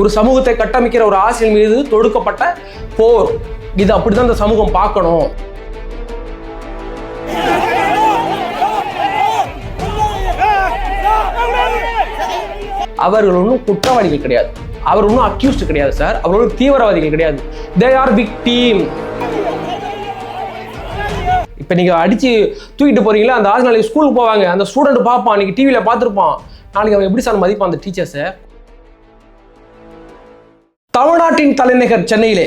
ஒரு சமூகத்தை கட்டமைக்கிற ஒரு ஆசிரியர் மீது தொடுக்கப்பட்ட போர். இது அப்படிதான் இந்த சமூகம் பார்க்கணும். அவர்கள் ஒன்றும் குற்றவாளிகள் கிடையாது. அவர் ஒன்றும் அக்யூஸ்ட் கிடையாது சார் அவர் ஒன்றும் தீவிரவாதிகள் கிடையாது. தே ஆர் பிக் டீம் இப்போ நீங்கள் அடித்து தூக்கிட்டு போகிறீங்களா அந்த ஆசிரியர் நாளைக்கு ஸ்கூலுக்கு போவாங்க. அந்த ஸ்டூடெண்ட் பார்ப்பான். அன்றைக்கி டிவியில் பார்த்துருப்பான். நாளைக்கு அவன் எப்படி சார் மதிப்பான் அந்த டீச்சர்ஸை தமிழ்நாட்டின் தலைநகர் சென்னையிலே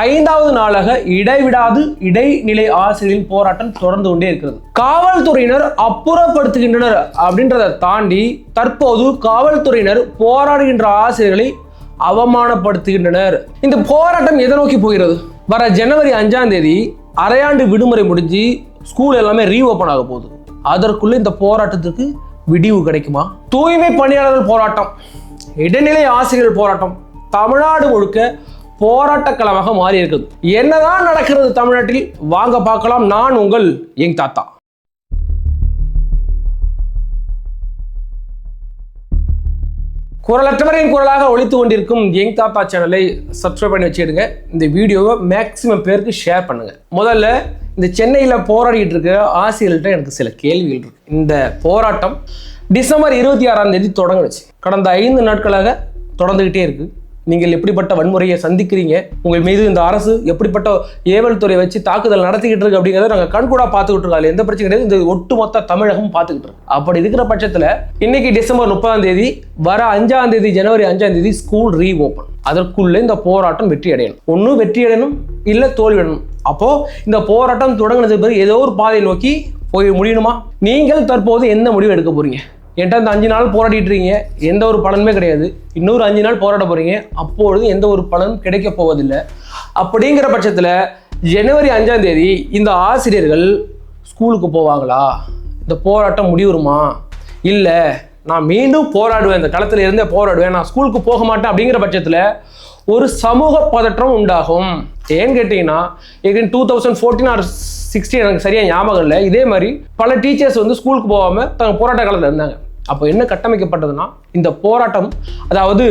ஐந்தாவது நாளாக இடைவிடாது இடைநிலை ஆசிரியரின் போராட்டம் தொடர்ந்து கொண்டே இருக்கிறது. காவல்துறையினர் அப்புறப்படுத்துகின்றனர் அப்படின்றத தாண்டி தற்போது காவல்துறையினர் போராடுகின்ற ஆசிரியர்களை அவமானப்படுத்துகின்றனர். இந்த போராட்டம் எதை நோக்கி போகிறது? வர ஜனவரி அஞ்சாம் தேதி அரையாண்டு விடுமுறை முடிஞ்சு ஸ்கூல் எல்லாமே ரீஓபன் ஆக போகுது. அதற்குள்ள இந்த போராட்டத்துக்கு விடிவு கிடைக்குமா? தூய்மை பணியாளர்கள் போராட்டம் இடைநிலை ஆசிரியர்கள் போராட்டம் தமிழ்நாடு முழுக்க போராட்டக்களமாக மாறி இருக்குது என்னதான் நடக்கிறது தமிழ்நாட்டில்? வாங்க பார்க்கலாம். நான் உங்கள் எங் தாத்தா. குரலற்றவரின் குரலாக ஒழித்து கொண்டிருக்கும் எங் தாத்தா சேனலை சப்ஸ்கிரைப் பண்ணி வச்சுடுங்க இந்த வீடியோவை மேக்சிமம் பேருக்கு ஷேர் பண்ணுங்க. முதல்ல இந்த சென்னையில் போராடிட்டு இருக்க ஆசிரியர்கள்ட்ட எனக்கு சில கேள்விகள் இருக்கு. இந்த போராட்டம் டிசம்பர் இருபத்தி ஆறாம் தேதி தொடங்குச்சு. கடந்த ஐந்து நாட்களாக தொடர்ந்துகிட்டே இருக்குது நீங்கள் எப்படிப்பட்ட வன்முறையை சந்திக்கிறீங்க? உங்கள் மீது இந்த அரசு எப்படிப்பட்ட ஏவல் துறை வச்சு தாக்குதல் நடத்திக்கிட்டு இருக்கு அப்படிங்கிறத நாங்கள் கண்கூடா பார்த்துக்கிட்டு இருக்கோம். எந்த பிரச்சனை கிடையாது. இந்த ஒட்டுமொத்த தமிழகம் பார்த்துக்கிட்டு இருக்கு அப்படி இருக்கிற பட்சத்தில் இன்னைக்கு டிசம்பர் முப்பதாம் தேதி வர அஞ்சாம் தேதி ஜனவரி அஞ்சாம் தேதி ஸ்கூல் ரீ ஓப்பன் அதற்குள்ளே இந்த போராட்டம் வெற்றி அடையணும். ஒன்று வெற்றி அடையணும் இல்லை தோல்வியடணும் அப்போ இந்த போராட்டம் தொடங்கினதுக்கு பிறகு ஏதோ ஒரு பாதையை நோக்கி போய் முடியணுமா? நீங்கள் தற்போது எந்த முடிவு எடுக்க போறீங்க? என்கிட்ட அந்த அஞ்சு நாள் போராடிட்டு இருக்கீங்க. எந்த ஒரு பலனுமே கிடையாது. இன்னொரு அஞ்சு நாள் போராட போறீங்க. அப்பொழுது எந்த ஒரு பலனும் கிடைக்க போவதில்லை. அப்படிங்கிற பட்சத்தில் ஜனவரி அஞ்சாம் தேதி இந்த ஆசிரியர்கள் ஸ்கூலுக்கு போவாங்களா? இந்த போராட்டம் முடிவுருமா இல்லை நான் மீண்டும் போராடுவேன். இந்த களத்தில் இருந்தே போராடுவேன். நான் ஸ்கூலுக்கு போக மாட்டேன் அப்படிங்கிற பட்சத்தில் ஒரு சமூக பதற்றம் உண்டாகும். ஏன்னு கேட்டிங்கன்னா எகன் two thousand fourteen or sixteen எனக்கு சரியாக ஞாபகம் இல்லை. இதே மாதிரி பல டீச்சர்ஸ் வந்து ஸ்கூலுக்கு போகாமல் தங்க போராட்ட காலத்தில் இருந்தாங்க. அப்போ என்ன கட்டமைக்கப்பட்டதுன்னா இந்த போராட்டம் அதாவது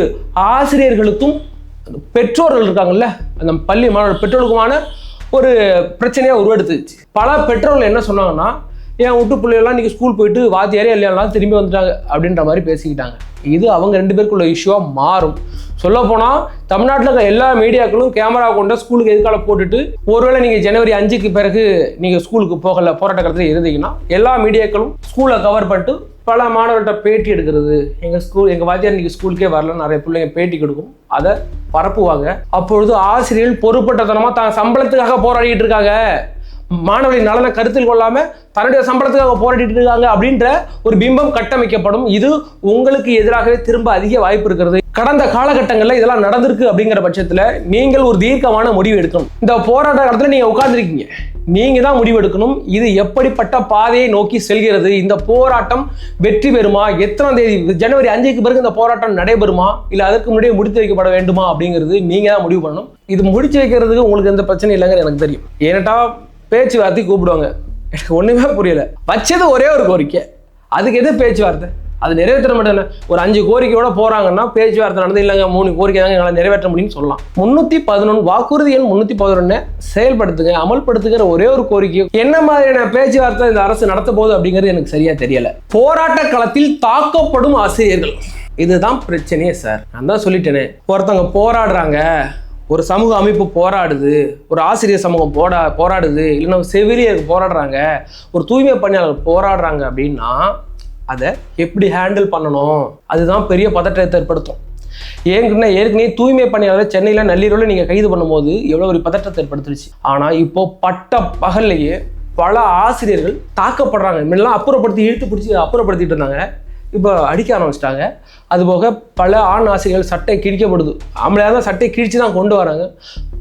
ஆசிரியர்களுக்கும் பெற்றோர்கள் இருக்காங்கல்ல அந்த பள்ளி மாணவர் பெற்றோருக்குமான ஒரு பிரச்சனையாக உருவெடுத்துச்சு. பல பெற்றோர்கள் என்ன சொன்னாங்கன்னா என் விட்டு பிள்ளைகள்லாம் இன்றைக்கி ஸ்கூல் போயிட்டு வாத்தியாரே இல்லையாலாம் திரும்பி வந்துட்டாங்க அப்படின்ற மாதிரி பேசிக்கிட்டாங்க. இது அவங்க ரெண்டு பேருக்குள்ள இஷ்யூவாக மாறும். சொல்லப்போனால் தமிழ்நாட்டில் இருக்க எல்லா மீடியாக்களும் கேமரா கொண்ட ஸ்கூலுக்கு எதிர்கால போட்டுட்டு ஒருவேளை நீங்கள் ஜனவரி அஞ்சுக்கு பிறகு நீங்கள் ஸ்கூலுக்கு போகல போராட்ட காலத்தில் இருந்தீங்கன்னா எல்லா மீடியாக்களும் ஸ்கூலை கவர் பண்ணிட்டு பல மாணவர்கள்ட்ட பேட்டி எடுக்கிறது எங்கள் ஸ்கூல் எங்கள் வாத்தியார் இன்றைக்கி ஸ்கூலுக்கே வரல நிறைய பிள்ளைங்க பேட்டி கொடுக்கும் அதை பரப்புவாங்க. அப்பொழுது ஆசிரியர்கள் பொறுப்பட்டத்தனமாக தான் சம்பளத்துக்காக போராடிட்டு இருக்காங்க. மாணவர்களின் நலனை கருத்தில் கொள்ளாம தன்னுடைய சம்பளத்துக்காக போராடிட்டு இருக்காங்க அப்படின்ற ஒரு பிம்பம் கட்டமைக்கப்படும். இது உங்களுக்கு எதிராகவே திரும்ப அதிக வாய்ப்பு இருக்கிறது. கடந்த காலகட்டங்களில் இதெல்லாம் நடந்திருக்கு அப்படிங்கிற பட்சத்தில் நீங்கள் ஒரு தீர்க்கமான முடிவு எடுக்கணும். இந்த போராட்ட காலத்தில் நீங்கள் உட்கார்ந்துருக்கீங்க. நீங்க தான் முடிவெடுக்கணும் இது எப்படிப்பட்ட பாதையை நோக்கி செல்கிறது? இந்த போராட்டம் வெற்றி பெறுமா? எத்தனாம் தேதி? ஜனவரி அஞ்சுக்கு பிறகு இந்த போராட்டம் நடைபெறுமா? இல்லை அதற்கு முன்னாடியே முடித்து வைக்கப்பட வேண்டுமா அப்படிங்கிறது நீங்க தான் முடிவு பண்ணணும். இது முடிச்சு வைக்கிறதுக்கு உங்களுக்கு எந்த பிரச்சனையும் இல்லைங்கிற எனக்கு தெரியும். ஏன்னாட்டா பேச்சுவார்த்தை கூப்பிடுவாங்க. எனக்கு ஒன்றுமே புரியல. வச்சது ஒரே ஒரு கோரிக்கை. அதுக்கு எது பேச்சுவார்த்தை? அது நிறைவேற்ற மாட்டேன் ஒரு அஞ்சு கோரிக்கையோட போறாங்கன்னா பேச்சுவார்த்தை நடந்து இல்லைங்க. மூணு கோரிக்கை தாங்க எங்களால் நிறைவேற்ற முடியும்னு சொல்லலாம். முன்னூத்தி பதினொன்று வாக்குறுதி எண் முன்னூத்தி பதினொன்னு செயல்படுத்துங்க அமல்படுத்துகிற ஒரே ஒரு கோரிக்கை. என்ன மாதிரியான பேச்சுவார்த்தை இந்த அரசு நடத்த போகுது அப்படிங்கிறது எனக்கு சரியா தெரியல. போராட்ட களத்தில் தாக்கப்படும் ஆசிரியர்கள். இதுதான் பிரச்சனையே சார். நான் தான் சொல்லிட்டேனே. ஒருத்தவங்க போராடுறாங்க. ஒரு சமூக அமைப்பு போராடுது ஒரு ஆசிரியர் சமூகம் போடா போராடுது இல்லைன்னா ஒரு செவிலியர் போராடுறாங்க ஒரு தூய்மை பணியாளர் போராடுறாங்க அப்படின்னா அதை எப்படி ஹேண்டில் பண்ணணும்? அதுதான் பெரிய பதற்றத்தை ஏற்படுத்தும். ஏங்கன்னா ஏற்கனவே தூய்மை பணியாளர் சென்னையில் நள்ளிரவில் நீங்கள் கைது பண்ணும்போது எவ்வளோ ஒரு பதற்றத்தை ஏற்படுத்துருச்சு. ஆனால் இப்போ பட்ட பகல்லையே பல ஆசிரியர்கள் தாக்கப்படுறாங்க. முன்னெல்லாம் அப்புறப்படுத்தி இழுத்து பிடிச்சி அப்புறப்படுத்திட்டு இருந்தாங்க. இப்போ அடிக்க ஆரம்பிச்சிட்டாங்க. அதுபோக பல ஆண் ஆசிரியர்கள் சட்டை கிழிக்கப்படுது. ஆம்பளையாக தான் சட்டை கிழிச்சு தான் கொண்டு வராங்க.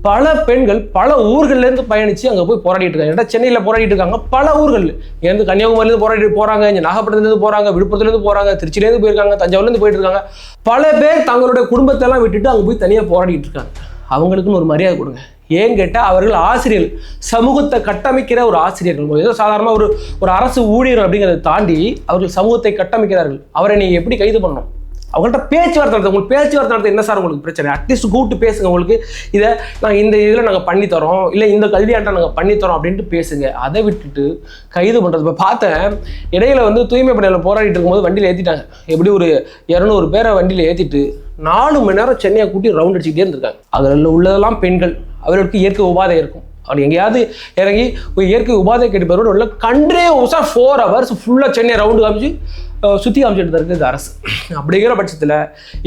பல பெண்கள் பல ஊர்கள்லேருந்து பயணித்து அங்கே போய் போராடிட்டு இருக்காங்க. ஏன்னா சென்னையில் போராடிட்டு இருக்காங்க? பல ஊர்கள் இங்கேருந்து கன்னியாகுமரியிலேருந்து போராடிட்டு போகிறாங்க இங்கே நாகப்பட்டினத்துலேருந்து போகிறாங்க விழுப்புரத்துலேருந்து போகிறாங்க திருச்சியிலேருந்து போயிருக்காங்க தஞ்சாவூர்லேருந்து போயிட்டு இருக்காங்க. பல பேர் தங்களுடைய குடும்பத்தெல்லாம் விட்டுட்டு அங்கே போய் தனியாக போராடிட்டு இருக்காங்க. அவங்களுக்குன்னு ஒரு மரியாதை கொடுங்க. ஏன் கேட்டால் அவர்கள் ஆசிரியர்கள். சமூகத்தை கட்டமைக்கிற ஒரு ஆசிரியர்கள். ஏதோ சாதாரணமாக ஒரு ஒரு அரசு ஊழியர் அப்படிங்கிறத தாண்டி அவர்கள் சமூகத்தை கட்டமைக்கிறார்கள். அவரை நீங்கள் எப்படி கைது பண்ணணும்? அவங்கள்ட்ட பேச்சுவார்த்தை நடத்த உங்களுக்கு பேச்சுவார்த்தை நடத்த என்ன சார் உங்களுக்கு பிரச்சனை? அட்லீஸ்ட் கூப்பிட்டு பேசுங்க உங்களுக்கு. இதை நாங்கள் இந்த இதில் நாங்கள் பண்ணித்தரோம் இல்லை இந்த கல்வியாண்டை நாங்கள் பண்ணித்தரோம் அப்படின்ட்டு பேசுங்க. அதை விட்டுட்டு கைது பண்ணுறது இப்போ பார்த்தேன் இடையில வந்து தூய்மை பணியில் போராடிட்டு இருக்கும்போது வண்டியில் ஏற்றிட்டாங்க எப்படி ஒரு இரநூறு பேரை வண்டியில் ஏற்றிட்டு நாலு மணி நேரம் சென்னையை கூட்டி ரவுண்ட் அடிச்சுக்கிட்டே இருந்திருக்காங்க. அதில் உள்ளதெல்லாம் பெண்கள். அவர்களுக்கு இயற்கை உபாதை இருக்கும். அவன் எங்கேயாவது இறங்கி இயற்கை உபாதை கேட்டு உள்ள கண்டினியூஸாக ஃபோர் ஹவர்ஸ் ஃபுல்லாக சென்னை ரவுண்டு காமிச்சு சுற்றி சுத்தி காமிச்சிட்டு தான் இருக்குது இந்த அரசு. அப்படிங்கிற பட்சத்தில்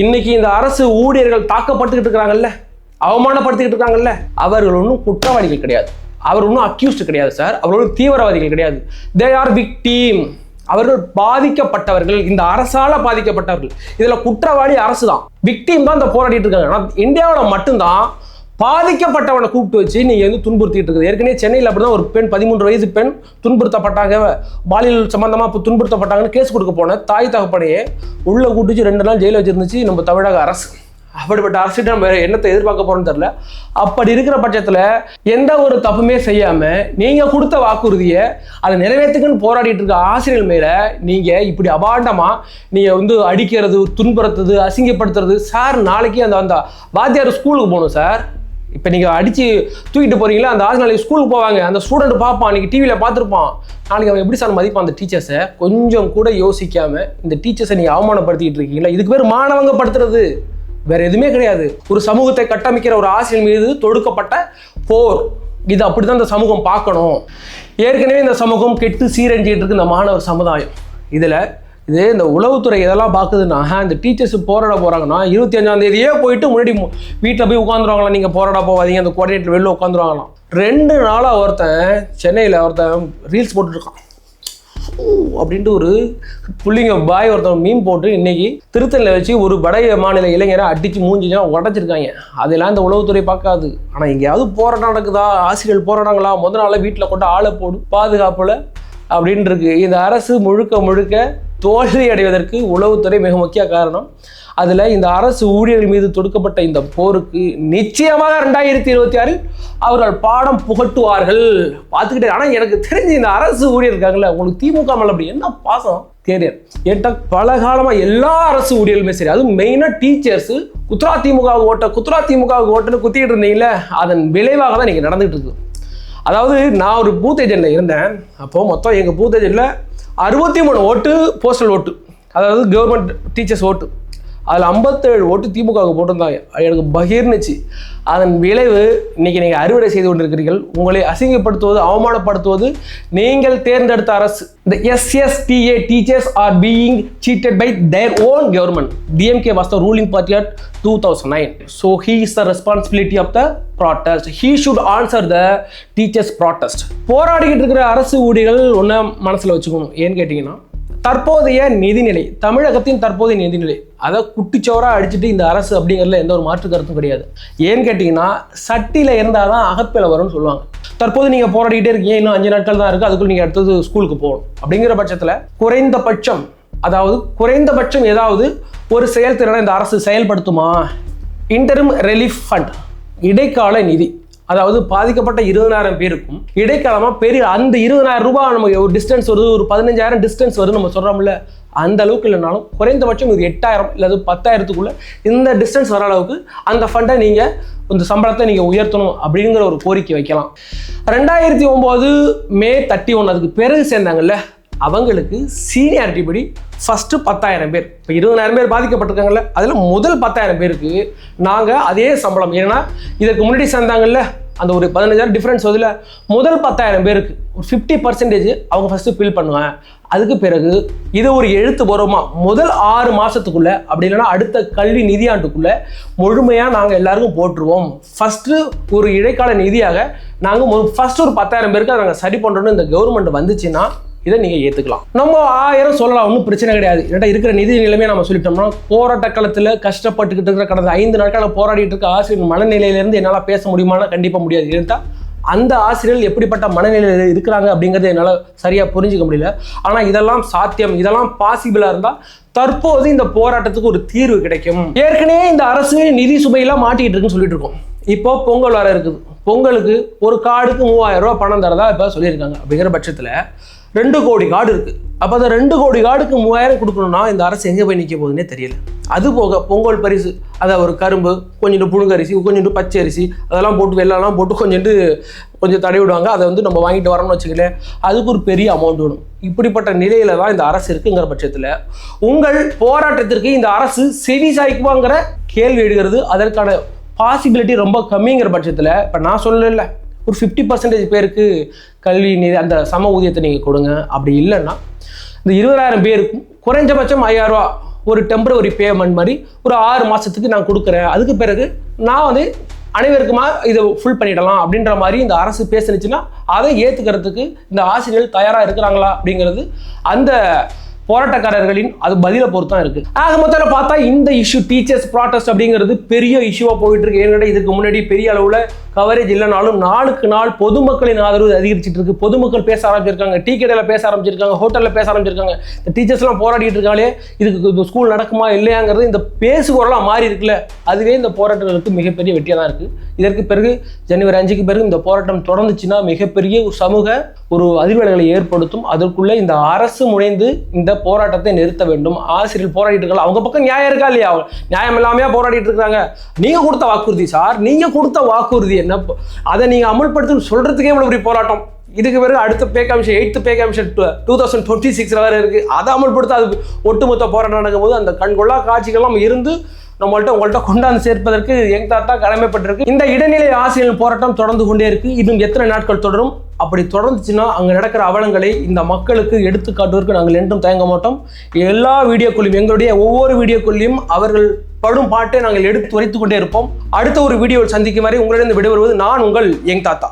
இன்னைக்கு இந்த அரசு ஊழியர்கள் தாக்கப்படுத்திக்கிட்டு இருக்கிறாங்கல்ல அவமானப்படுத்திக்கிட்டு இருக்காங்கல்ல அவர்கள் ஒன்றும் குற்றவாளிகள் கிடையாது. அவர் ஒன்றும் அக்யூஸ்டு கிடையாது சார் அவர் ஒன்றும் தீவிரவாதிகள் கிடையாது. தே ஆர் விக்டீம் அவர்கள் பாதிக்கப்பட்டவர்கள் இந்த அரசால பாதிக்கப்பட்டவர்கள். இதில் குற்றவாளி அரசு தான் விக்டீம் தான் இந்த போராடிட்டு இருக்காங்க. ஆனால் இந்தியாவில் மட்டும்தான் பாதிக்கப்பட்டவனை கூப்பிட்டு வச்சு நீங்க வந்து துன்புறுத்திட்டு இருக்குது. ஏற்கனவே சென்னையில் அப்படிதான் ஒரு பெண் பதிமூன்று வயது பெண் துன்புறுத்தப்பட்டாங்க. பாலியல் சம்பந்தமா இப்போ துன்புறுத்தப்பட்டாங்கன்னு கேஸ் கொடுக்க போன தாய் தகப்பனையே உள்ள கூட்டிச்சு ரெண்டு நாள் ஜெயில வச்சிருந்துச்சு நம்ம தமிழக அரசு. அப்படிப்பட்ட அரசிட்ட நம்ம என்னத்தை எதிர்பார்க்க போறோம்னு தெரியல. அப்படி இருக்கிற பட்சத்துல எந்த ஒரு தப்புமே செய்யாம நீங்க கொடுத்த வாக்குறுதியை அதை நிறைவேற்றுக்குன்னு போராடிட்டு இருக்க ஆசிரியர்கள் மேல நீங்க இப்படி அபாண்டமா நீங்க வந்து அடிக்கிறது துன்புறுத்துறது அசிங்கப்படுத்துறது சார் நாளைக்கு அந்த அந்த வாத்தியார் ஸ்கூலுக்கு போகணும் சார். இப்போ நீங்கள் அடித்து தூக்கிட்டு போகிறீங்களா அந்த ஆசிரியர் நாளைக்கு ஸ்கூலுக்கு போவாங்க. அந்த ஸ்டூடெண்ட் பார்ப்பான். அன்றைக்கி டிவியில் பார்த்துருப்பான். நாளைக்கு அவன் எப்படி சார் மதிப்பான் அந்த டீச்சர்ஸை கொஞ்சம் கூட யோசிக்காமல் இந்த டீச்சர்ஸை நீங்கள் அவமானப்படுத்திக்கிட்டு இருக்கீங்களா? இதுக்கு பேர் மாணவங்க படுத்துறது. வேறு எதுவுமே கிடையாது. ஒரு சமூகத்தை கட்டமைக்கிற ஒரு ஆசிரியர் மீது தொடுக்கப்பட்ட போர். இது அப்படி தான் இந்த சமூகம் பார்க்கணும். ஏற்கனவே இந்த சமூகம் கெட்டு சீரழிஞ்சிட்டு இருக்கு இந்த மாணவர் சமுதாயம். இதில் இது இந்த உளவுத்துறை இதெல்லாம் பார்க்குதுன்னா இந்த டீச்சர்ஸ் போராட போகிறாங்கன்னா இருபத்தி அஞ்சாம் தேதியே போயிட்டு முன்னாடி வீட்டில் போய் உட்காந்துருவாங்களாம் நீங்கள் போராட போவாதீங்க. அந்த கோஆர்டினேட்டர் வெளில உட்காந்துருவாங்களாம் ரெண்டு நாளாக ஒருத்தன் சென்னையில் ஒருத்தன் ரீல்ஸ் போட்டுருக்கான் அப்படின்ட்டு ஒரு புள்ளிங்க பாய் ஒருத்தன் மீன் போட்டு இன்னைக்கு திருத்தணியில் வச்சு ஒரு வட மாநில இளைஞரை அடிச்சு மூஞ்சிஞ்சா உடச்சிருக்காங்க. அதெல்லாம் இந்த உளவுத்துறை பார்க்காது. ஆனால் எங்கேயாவது போராட்டம் நடக்குதா? ஆசிரியர்கள் போராடாங்களா முதல் நாளில் வீட்டில் கொண்டு ஆளை போடு பாதுகாப்பில் அப்படின்ட்டு இருக்கு. இந்த அரசு முழுக்க முழுக்க தோல்வி அடைவதற்கு உளவுத்துறை மிக முக்கிய காரணம். அதில் இந்த அரசு ஊழியர்கள் மீது தொடுக்கப்பட்ட இந்த போருக்கு நிச்சயமாக ரெண்டாயிரத்தி இருபத்தி ஆறில் அவர்கள் பாடம் புகட்டுவார்கள். பார்த்துக்கிட்டே ஆனால் எனக்கு தெரிஞ்சு இந்த அரசு ஊழியர் இருக்காங்கல்ல உங்களுக்கு திமுக மேலே அப்படி என்ன பாசம்? தெரியும் என்கிட்ட பல காலமாக எல்லா அரசு ஊழியர்களுமே சரி அதுவும் மெயினாக டீச்சர்ஸ் குத்ரா திமுக ஓட்ட குத்ரா திமுக ஓட்டுன்னு குத்திக்கிட்டு இருந்தீங்களே அதன் விளைவாக தான் நீங்கள் நடந்துகிட்டு இருக்குது அதாவது நான் ஒரு பூத் ஏஜென்ட்ல இருந்தேன். அப்போ மொத்தம் எங்கள் பூத் ஏஜென்ட்ல அறுபத்தி மூணு ஓட்டு போஸ்டல் ஓட்டு அதாவது கவர்மெண்ட் டீச்சர்ஸ் ஓட்டு அதில் ஐம்பத்தேழு ஓட்டு திமுகவுக்கு போட்டிருந்தாங்க. எனக்கு பகிர்னுச்சு அதன் விளைவு இன்னைக்கு நீங்கள் அறுவடை செய்து கொண்டிருக்கிறீர்கள். உங்களை அசிங்கப்படுத்துவது அவமானப்படுத்துவது நீங்கள் தேர்ந்தெடுத்த அரசு. இந்த SSTA teachers are being seated by their own government DMK was the ruling party at two thousand nine so he is the responsibility of the protest he should answer the teachers protest போராடிக்கிட்டு இருக்கிற அரசு ஊழியர்கள் ஒன்றை மனசில் வச்சுக்கணும். ஏன்னு கேட்டிங்கன்னா தற்போதைய நிதிநிலை தமிழகத்தின் தற்போதைய நிதிநிலை அதை குட்டிச்சோராக அடிச்சுட்டு இந்த அரசு அப்படிங்கிறதுல எந்த ஒரு மாற்று கருத்தும் கிடையாது. ஏன்னு கேட்டிங்கன்னா சட்டியில் இருந்தால் தான் அகப்பில வரும்னு சொல்லுவாங்க. தற்போது நீங்கள் போராடிக்கிட்டே இருக்கீங்க இன்னும் அஞ்சு நாட்கள் தான் இருக்குது அதுக்குள்ள நீங்கள் அடுத்தது ஸ்கூலுக்கு போகணும். அப்படிங்கிற பட்சத்தில் குறைந்தபட்சம் அதாவது குறைந்தபட்சம் ஏதாவது ஒரு செயல்திறனை இந்த அரசு செயல்படுத்துமா? இன்டரும் ரிலீஃப் ஃபண்ட் இடைக்கால நிதி. அதாவது பாதிக்கப்பட்ட இருபதாயிரம் பேருக்கும் இடைக்காலமாக பெரிய அந்த இருபதாயிரம் ரூபாய் நமக்கு ஒரு டிஸ்டன்ஸ் வருது ஒரு பதினஞ்சாயிரம் டிஸ்டன்ஸ் வருது நம்ம சொல்கிறோம்ல அந்த அளவுக்கு இல்லைனாலும் குறைந்தபட்சம் ஒரு எட்டாயிரம் இல்லை பத்தாயிரத்துக்குள்ள இந்த டிஸ்டன்ஸ் வர அளவுக்கு அந்த ஃபண்டை நீங்கள் இந்த சம்பளத்தை நீங்கள் உயர்த்தணும் அப்படிங்கிற ஒரு கோரிக்கை வைக்கலாம். ரெண்டாயிரத்தி ஒம்பது மே தேர்ட்டி ஒன் அதுக்கு பிறகு சேர்ந்தாங்கல்ல அவங்களுக்கு சீனியாரிட்டி படி ஃபஸ்ட்டு பத்தாயிரம் பேர். இப்போ இருபதாயிரம் பேர் பாதிக்கப்பட்டிருக்காங்கல்ல அதில் முதல் பத்தாயிரம் பேருக்கு நாங்கள் அதே சம்பளம். ஏன்னா இதற்கு முன்னாடி சேர்ந்தாங்கல்ல அந்த ஒரு பதினஞ்சாயிரம் டிஃப்ரென்ஸ் அதில் முதல் பத்தாயிரம் பேருக்கு ஒரு ஃபிஃப்டி பர்சன்டேஜ் அவங்க ஃபஸ்ட்டு ஃபில் பண்ணுவேன் அதுக்கு பிறகு இது ஒரு எழுத்து முதல் ஆறு மாதத்துக்குள்ளே அப்படி இல்லைன்னா அடுத்த கல்வி நிதியாண்டுக்குள்ளே முழுமையாக நாங்கள் எல்லாருக்கும் போட்டுருவோம். ஃபஸ்ட்டு ஒரு இடைக்கால நிதியாக நாங்கள் ஃபஸ்ட்டு ஒரு பத்தாயிரம் பேருக்கு அதை நாங்கள் சரி பண்ணுறோன்னு இந்த கவர்மெண்ட் வந்துச்சுன்னா இதை நீங்கள் ஏற்றுக்கலாம் நம்ம ஆயிரம் சொல்லலாம் ஒன்றும் பிரச்சனை கிடையாது. ஏன்னா இருக்கிற நிதி நிலைமையை நம்ம சொல்லிட்டோம்னா போராட்ட காலத்தில் கஷ்டப்பட்டுக்கிட்டு இருக்கிற கடந்த ஐந்து நாட்கள் போராடிட்டு இருக்க ஆசிரியர் மனநிலையிலேருந்து என்னால் பேச முடியுமானா கண்டிப்பாக முடியாது. இருந்தால் அந்த ஆசிரியர்கள் எப்படிப்பட்ட மனநிலையில் இருக்கிறாங்க அப்படிங்கிறது என்னால் சரியாக புரிஞ்சுக்க முடியல. ஆனால் இதெல்லாம் சாத்தியம். இதெல்லாம் பாசிபிளாக இருந்தால் தற்போது இந்த போராட்டத்துக்கு ஒரு தீர்வு கிடைக்கும். ஏற்கனவே இந்த அரசு நிதி சுமையெல்லாம் மாட்டிக்கிட்டு இருக்குன்னு சொல்லிட்டு இருக்கோம். இப்போ பொங்கல் வர இருக்குது. பொங்கலுக்கு ஒரு கார்டுக்கு மூவாயிரம் ரூபா பணம் தரதா இப்போ சொல்லியிருக்காங்க. அப்படிங்கிற பட்சத்தில் ரெண்டு கோடி காடு இருக்கு. அப்போ அந்த ரெண்டு கோடி காடுக்கு மூவாயிரம் கொடுக்கணும்னா இந்த அரசு எங்கே போய் நிற்க போகுதுன்னே தெரியல. அது போக பொங்கல் பரிசு அதை ஒரு கரும்பு கொஞ்சோண்டு புழுங்கரிசி கொஞ்சோண்டு பச்சை அரிசி அதெல்லாம் போட்டு வெள்ளம்லாம் போட்டு கொஞ்சோண்டு கொஞ்சம் தடவி விடுவாங்க. அதை வந்து நம்ம வாங்கிட்டு வரணும்னு வச்சுக்கலேன் அதுக்கு ஒரு பெரிய அமௌண்ட் வேணும். இப்படிப்பட்ட நிலையில தான் இந்த அரசு இருக்குங்கிற பட்சத்தில் உங்கள் போராட்டத்திற்கு இந்த அரசு செவி சாய்க்குவாங்கிற கேள்வி எடுக்கிறது அதற்கான பாசிபிலிட்டி ரொம்ப கம்மிங்கிற பட்சத்தில் இப்போ நான் சொல்லல ஒரு ஃபிஃப்டி பர்சன்டேஜ் பேருக்கு கல்வி நிதி அந்த சம ஊதியத்தை நீங்கள் கொடுங்க. அப்படி இல்லைன்னா இந்த இருபதாயிரம் பேருக்கும் குறைஞ்சபட்சம் ஐயாயிரம் ரூபா ஒரு டெம்பரவரி பேமெண்ட் மாதிரி ஒரு ஆறு மாதத்துக்கு நான் கொடுக்குறேன். அதுக்கு பிறகு நான் வந்து அனைவருக்குமா இதை ஃபுல் பண்ணிடலாம் அப்படின்ற மாதிரி இந்த அரசு பேசுனுச்சுன்னா அதை ஏற்றுக்கிறதுக்கு இந்த ஆசிரியர்கள் தயாராக இருக்கிறாங்களா அப்படிங்கிறது அந்த போராட்டக்காரர்களின் அது பதிலை பொறுத்து தான் இருக்குது ஆக மொத்தத்தில் பார்த்தா இந்த இஷ்யூ டீச்சர்ஸ் ப்ராட்டஸ்ட் அப்படிங்கிறது பெரிய இஷ்யூவாக போயிட்டு இருக்கு. ஏன்னா இதுக்கு முன்னாடி பெரிய அளவில் கவரேஜ் இல்லைனாலும் நாளுக்கு நாள் பொதுமக்களின் ஆதரவு அதிகரிச்சுட்டு இருக்கு. பொதுமக்கள் பேச ஆரம்பிச்சிருக்காங்க. டீ கடையில் பேச ஆரம்பிச்சிருக்காங்க. ஹோட்டலில் பேச ஆரம்பிச்சிருக்காங்க. இந்த டீச்சர்ஸ்லாம் போராடிட்டு இருக்காங்களே இதுக்கு இந்த ஸ்கூல் நடக்குமா இல்லையாங்கிறது இந்த பேசுகுறலாம் மாறி இருக்குல்ல. அதுவே இந்த போராட்டங்களுக்கு மிகப்பெரிய வெற்றியாக தான் இருக்குது இதற்கு பிறகு ஜனவரி அஞ்சுக்கு பிறகு இந்த போராட்டம் தொடர்ந்துச்சுன்னா மிகப்பெரிய ஒரு சமூக ஒரு அதிர்வலைகளை ஏற்படுத்தும். அதற்குள்ளே இந்த அரசு முனைந்து இந்த போராட்டத்தை நிறுத்த வேண்டும். ஆசிரியர் போராடிட்டு இருக்காங்க. அவங்க பக்கம் நியாயம் இருக்கா இல்லையா? நியாயம் இல்லாமையா போராடிட்டு இருக்காங்க. நீங்கள் கொடுத்த வாக்குறுதி சார். நீங்கள் கொடுத்த வாக்குறுதியை என்ன அதை நீங்க அமல்படுத்தி சொல்றதுக்கே இவ்வளவு பெரிய போராட்டம். இதுக்கு பிறகு அடுத்த pay commission eight pay commission two thousand twenty six வேறு இருக்கு. அதை அமல்படுத்த அது ஒட்டுமொத்த போராட்டம் நடக்கும்போது அந்த கண்கொள்ளா காட்சிகள்லாம் இருந்து நம்மள்ட்ட உங்கள்கிட்ட கொண்டாந்து சேர்ப்பதற்கு எங் தாத்தா கடமைப்பட்டிருக்கு. இந்த இடைநிலை ஆசிரியர்கள் போராட்டம் தொடர்ந்து கொண்டே இருக்கு. இன்னும் எத்தனை நாட்கள் தொடரும்? அப்படி தொடர்ந்துச்சுன்னா அங்கே நடக்கிற அவலங்களை இந்த மக்களுக்கு எடுத்து காட்டுவதற்கு நாங்கள் என்றும் தயங்க மாட்டோம். எல்லா வீடியோக்குள்ளையும் எங்களுடைய ஒவ்வொரு வீடியோக்குள்ளேயும் அவர்கள் படும் பாட்டை நாங்கள் எடுத்து வைத்துக் கொண்டே இருப்போம். அடுத்த ஒரு வீடியோவில் சந்திக்கும் வரை உங்களிடம் விடைபெறுவது நான் உங்கள் எங் தாத்தா.